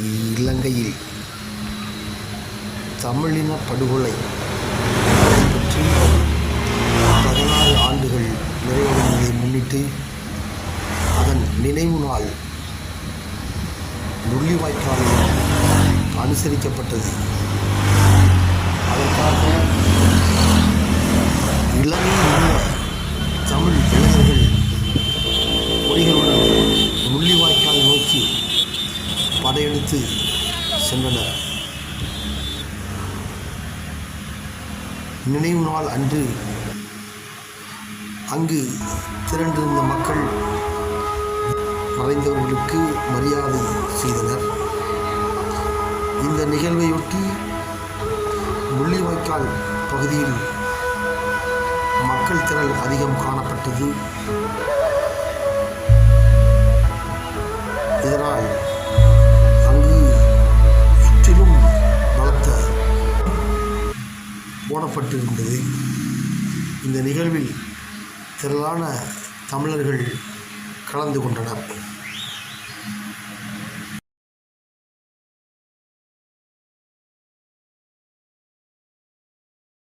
இலங்கையில் தமிழின படுகொலை பற்றி பதினாறு ஆண்டுகள் நிறைவடைவதை முன்னிட்டு அதன் நினைவு நாள் முள்ளிவாய்க்காலில் அனுசரிக்கப்பட்டது. அழைத்து சென்றனர் நினைவு நாள் அன்று அங்கு திரண்டிருந்த மக்கள் மறைந்தவர்களுக்கு மரியாதை செய்தனர். இந்த நிகழ்வையொட்டி முள்ளிவாய்க்கால் பகுதியில் மக்கள் திரள் அதிகம் காணப்பட்டது. இதனால் போடப்பட்டிருந்தது. இந்த நிகழ்வில் திரளான தமிழர்கள் கலந்து கொண்டனர்.